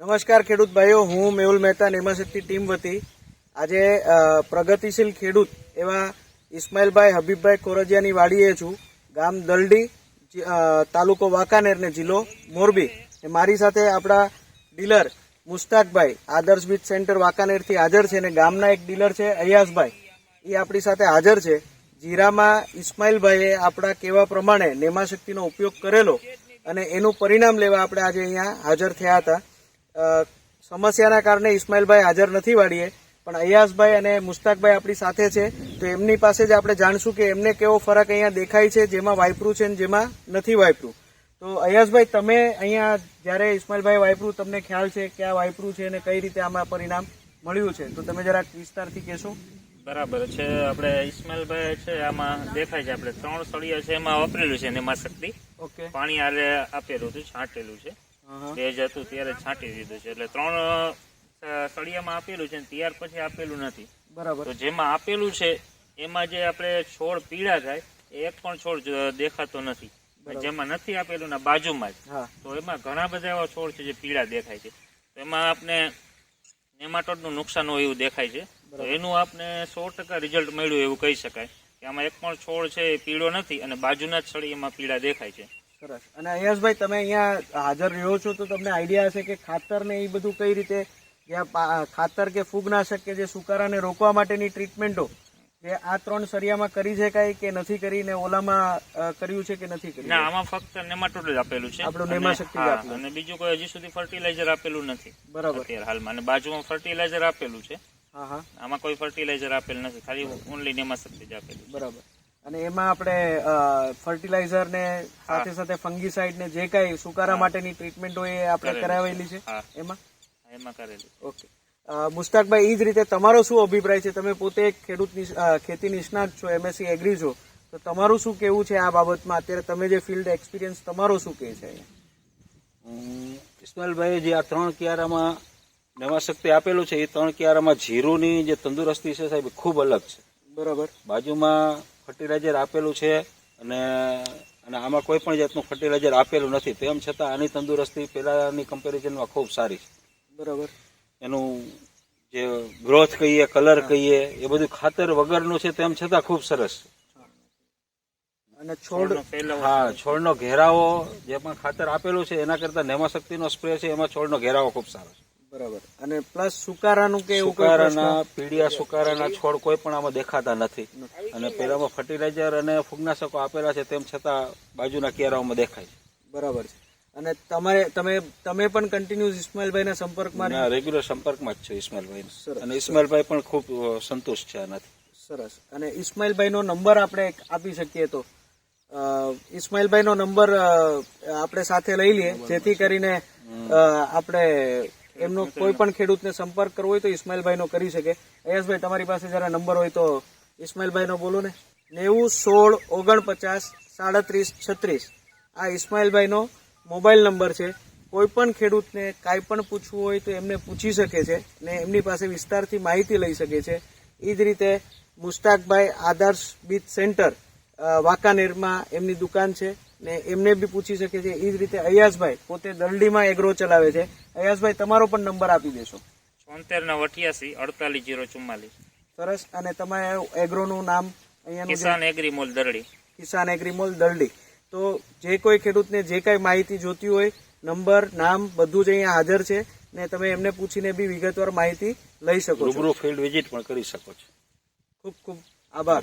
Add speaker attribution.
Speaker 1: નમસ્કાર ખેડૂત ભાઈઓ, હું મેહુલ મહેતા નિર્માશક્તિ ટીમ વતી. આજે પ્રગતિશીલ ખેડૂત એવા ઇસ્માઇલભાઈ હબીબભાઈ કોરજિયાની વાડીએ છું. ગામ દલડી તાલુકો વાંકાનેર ને જિલ્લો મોરબી. મારી સાથે આપણા ડીલર મુસ્તાકભાઈ, આદર્શ બીજ સેન્ટર વાંકાનેરથી હાજર છે ને ગામના એક ડીલર છે, અયાસભાઈ. એ આપણી સાથે હાજર છે. જીરામાં ઇસ્માઇલભાઈએ આપણા કેવા પ્રમાણે નેમાશક્તિનો ઉપયોગ કરેલો અને એનું પરિણામ લેવા આપણે આજે અહીંયા હાજર થયા હતા. સમસ્યાના કારણે ઇસ્માઇલભાઈ હાજર નથી વાળીએ પણ અયાસભાઈ અને મુસ્તાકભાઈ આપણી સાથે છે. તો એમની પાસે જ આપણે જાણશું કે એમને કેવો ફરક અહીંયા દેખાય છે જેમાં વાપરું છે ને જેમાં નથી વાપરું તો અયાસભાઈ તમે અહીંયા જ્યારે ઇસ્માઇલભાઈ વાપરું તમને ખ્યાલ છે કે આ વાપરું છે અને કઈ રીતે આમાં પરિણામ મળ્યું છે? તો તમે જરાક વિસ્તારથી કહેશો.
Speaker 2: બરાબર છે આપણે ઇસ્માઇલભાઈ છે આમાં દેખાય છે આપણે ત્રણ સળિયા છે એમાં વાપરેલું છે એમાં શક્તિ
Speaker 1: ઓકે.
Speaker 2: પાણી આરે આપેલું હતું છાંટેલું છે. ભેજ હતું ત્યારે છાંટી દીધું છે. એટલે ત્રણ સળિયામાં આપેલું છે ત્યાર પછી આપેલું નથી.
Speaker 1: બરાબર.
Speaker 2: તો જેમાં આપેલું છે એમાં જે આપણે છોડ પીળા થાય એ એક પણ છોડ દેખાતો નથી. જેમાં નથી આપેલું ના બાજુમાં જ. તો એમાં ઘણા બધા એવા છોડ છે જે પીળા દેખાય છે. તો એમાં આપણે નેમાટોડનું નુકસાન હોય એવું દેખાય છે. તો એનું આપણે સો ટકા રિઝલ્ટ મળ્યું એવું કહી શકાય. કે આમાં એક પણ છોડ છે એ પીળો નથી અને બાજુના જ છળીમાં પીળા દેખાય છે.
Speaker 1: સરસ. અને અયાસભાઈ તમે અહીંયા હાજર રહ્યો છો તો તમને આઈડિયા હશે કે ખાતર ને એ બધું કઈ રીતે ખાતર કે ફૂગનાશક કે જે સુકારાને રોકવા માટેની ટ્રીટમેન્ટો જે આ ત્રણ સરિયામાં કરી છે કાંઈ કે નથી કરી ને ઓલામાં કર્યું છે કે નથી કર્યું?
Speaker 2: ના આમાં ફક્ત નેમાટોડ જ આપેલું છે.
Speaker 1: આપણું નેમાશક્તિ આપેલું.
Speaker 2: અને બીજું કોઈ હજી સુધી ફર્ટિલાઇઝર આપેલું નથી.
Speaker 1: બરાબર.
Speaker 2: અત્યારે હાલમાં. અને બાજુમાં ફર્ટિલાઇઝર આપેલું છે.
Speaker 1: હા હા.
Speaker 2: આમાં કોઈ ફર્ટિલાઇઝર આપેલું નથી. ખાલી ઓનલી નેમાશક્તિ જ આપેલું
Speaker 1: બરાબર. અને એમાં આપણે ફર્ટિલાઇઝર ને સાથે સાથે ફંગીસાઇડ ને જે કાંઈ સુકારા માટેની ટ્રીટમેન્ટ હોય એ આપણે કરાવેલી છે. એમાં?
Speaker 2: એમાં કરેલી
Speaker 1: ઓકે. મુસ્તાકભાઈ એ જ રીતે તમારો શું અભિપ્રાય છે? તમે પોતે એક ખેડૂત ખેતી નિષ્ણાત છો એમએસસી એગ્રી છો. તો તમારું શું કેવું છે આ બાબતમાં? અત્યારે તમે જે ફિલ્ડ એક્સપિરિયન્સ તમારો શું કહે છે?
Speaker 3: ઇસ્માઇલભાઈએ જે આ ત્રણ કિયારામાં નવા શક્તિ આપેલું છે એ ત્રણ કિયારામાં જીરુની જે તંદુરસ્તી છે સાહેબ ખૂબ અલગ છે.
Speaker 1: બરાબર.
Speaker 3: બાજુમાં ફર્ટિલાઇઝર આપેલું છે અને અને આમાં કોઈ પણ જાતનું ફર્ટિલાઇઝર આપેલું નથી. તેમ છતાં આની તંદુરસ્તી પહેલાંની કમ્પેરિઝનમાં ખૂબ સારી છે.
Speaker 1: બરાબર.
Speaker 3: એનું જે ગ્રોથ કહીએ કલર કહીએ એ બધું ખાતર વગરનું છે તેમ છતાં ખૂબ સરસ છે.
Speaker 1: અને છોડ
Speaker 2: છોડનો
Speaker 3: હા છોડનો ઘેરાવો જેમાં ખાતર આપેલું છે એના કરતાં નેમાશક્તિનો સ્પ્રે છે એમાં છોડનો ઘેરાવો ખૂબ સારો છે.
Speaker 1: બરાબર. અને પ્લસ સુકારાનું કે?
Speaker 3: સુકારાના પીડિયા સુકારાના છોડ કોઈ પણ આમાં દેખાતા નથી. અને પેલામાં ફર્ટિલાઇઝર અને ફૂગનાશકો આપેલા છે તેમ છતાં બાજુના કેરાઓમાં દેખાય છે.
Speaker 1: બરાબર છે. અને તમારે તમે તમે પણ કન્ટિન્યુઅસ ઇસ્માઇલભાઈના સંપર્કમાં
Speaker 3: રેગ્યુલર સંપર્કમાં જ છે ઇસ્માઇલભાઈ અને ઇસ્માઇલભાઈ પણ ખૂબ સંતુષ્ટ છે આનાથી.
Speaker 1: સરસ. અને ઇસ્માઇલભાઈનો નંબર આપણે આપી શકીએ તો? ઇસ્માઇલભાઈનો નંબર આપણે સાથે લઈ લઈએ જેથી કરીને આપણે એમનો કોઈ પણ ખેડૂતને સંપર્ક કરવો હોય તો ઇસ્માઇલભાઈનો કરી શકે. અયસભાઈ તમારી પાસે જરા નંબર હોય તો ઇસ્માઇલભાઈનો બોલો ને. નેવું, સોળ, ઓગણપચાસ, સાડત્રીસ, છત્રીસ. આ ઇસ્માઇલભાઈનો મોબાઈલ નંબર છે. કોઈ પણ ખેડૂતને કાંઈ પણ પૂછવું હોય તો એમને પૂછી શકે છે ને એમની પાસે વિસ્તારથી માહિતી લઈ શકે છે. એ જ રીતે મુસ્તાકભાઈ આદર્શ બીજ સેન્ટર વાંકાનેરમાં એમની દુકાન છે. ને એમને બી પૂછી શકે છે એ જ રીતે અયાસભાઈ પોતે દરડીમાં એગ્રો ચલાવે છે. અયાસભાઈ તમારો પણ નંબર આપી દેશો.
Speaker 2: છોતેર નવ અઠ્યાસી અડતાલીસ જીરો ચુમ્માલીસ.
Speaker 1: સરસ. અને તમે એગ્રોનું નામ અહીંયા જે
Speaker 2: કિસાન એગ્રીમોલ દરડી.
Speaker 1: કિસાન એગ્રીમોલ દરડી. તો જે કોઈ ખેડૂતને જે કાંઈ માહિતી જોતી હોય નંબર નામ બધું જ અહીંયા હાજર છે. ને તમે એમને પૂછીને બી વિગતવાર માહિતી લઈ શકો છો.
Speaker 3: રૂબરૂ ફિલ્ડ વિઝિટ પણ કરી શકો છો.
Speaker 1: ખૂબ ખૂબ આભાર.